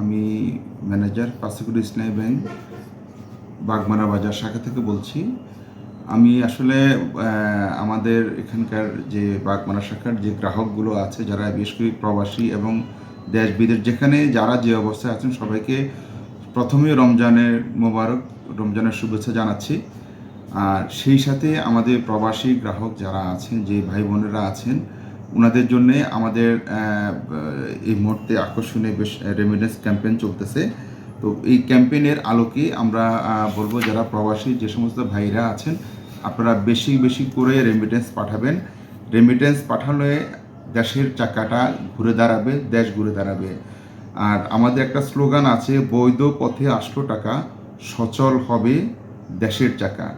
আমি ম্যানেজার পাসিকুর ইসলামী ব্যাংক, বাগমারা বাজার শাখা থেকে বলছি। আমি আসলে আমাদের এখানকার যে বাগমারা শাখার যে গ্রাহকগুলো আছে, যারা বেশ করে প্রবাসী এবং দেশ বিদেশ যেখানে যারা যে অবস্থায় আছেন, সবাইকে প্রথমে রমজানের মোবারক, রমজানের শুভেচ্ছা জানাচ্ছি। আর সেই সাথে আমাদের প্রবাসী গ্রাহক যারা আছেন, যে ভাই বোনেরা আছেন ওনাদের জন্য আমাদের এই মুহূর্তে আকর্ষণীয় বেশ রেমিডেন্স ক্যাম্পেইন চলতেছে। তো এই ক্যাম্পেইনের আলোকে আমরা বলব যারা প্রবাসী যে সমস্ত ভাইরা আছেন, আপনারা বেশি বেশি করে রেমিটেন্স পাঠাবেন। রেমিটেন্স পাঠালে দেশের চাকাটা ঘুরে দাঁড়াবে, দেশ ঘুরে দাঁড়াবে। আর আমাদের একটা স্লোগান আছে, বৈধ পথে আসলো টাকা, সচল হবে দেশের চাকা।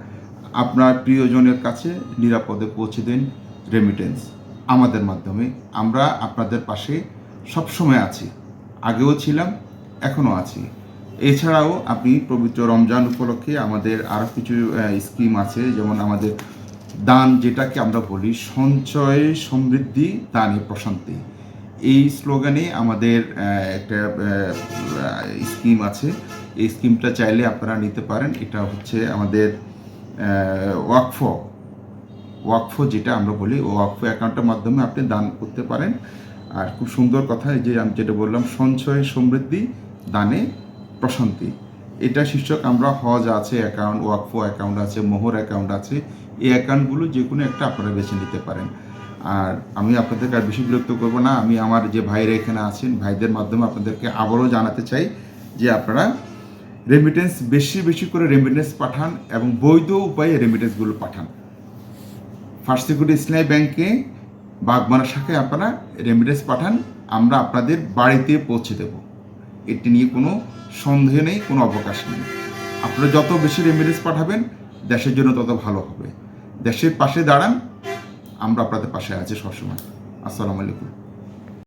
আপনার প্রিয়জনের কাছে নিরাপদে পৌঁছে দিন রেমিটেন্স আমাদের মাধ্যমে আমরা আপনাদের পাশে সবসময় আছি। আগেও ছিলাম, এখনও আছি। এছাড়াও আপনি পবিত্র রমজান উপলক্ষে আমাদের আরও কিছু স্কিম আছে, যেমন আমাদের দান যেটাকে আমরা বলি সঞ্চয় সমৃদ্ধি, দানে প্রশান্তি। এই স্লোগানে আমাদের একটা স্কিম আছে। এই স্কিমটা চাইলে আপনারা নিতে পারেন। এটা হচ্ছে আমাদের ওয়াকফ। ওয়াকফ যেটা আমরা বলি ওয়াকফ অ্যাকাউন্টের মাধ্যমে আপনি দান করতে পারেন। আর খুব সুন্দর কথা যে আমি যেটা বললাম, সঞ্চয় সমৃদ্ধি, দানে প্রশান্তি। এটা শীর্ষক আমরা হজ আছে, অ্যাকাউন্ট, ওয়াকফ অ্যাকাউন্ট আছে, মোহর অ্যাকাউন্ট আছে। এই অ্যাকাউন্টগুলো যে কোনো একটা আপনারা বেছে নিতে পারেন। আর আমি আপনাদেরকে আর বেশি বিরক্ত করব না, আমি আমার যে ভাইরা এখানে আছেন, ভাইদের মাধ্যমে আপনাদেরকে আবারও জানাতে চাই যে আপনারা রেমিটেন্স বেশি বেশি করে রেমিটেন্স পাঠান এবং বৈধ উপায়ে রেমিটেন্সগুলো পাঠান। ফার্স্ট সিকিউরিটি ইসলামী ব্যাংকে বাগমানা শাখায় আপনারা রেমিডেন্স পাঠান, আমরা আপনাদের বাড়িতে পৌঁছে দেব। এটি নিয়ে কোনো সন্দেহ নেই, কোনো অবকাশ নেই। আপনারা যত বেশি রেমিডেন্স পাঠাবেন, দেশের জন্য তত ভালো হবে। দেশের পাশে দাঁড়ান, আমরা আপনাদের পাশে আছি সবসময়। আসসালামু আলাইকুম।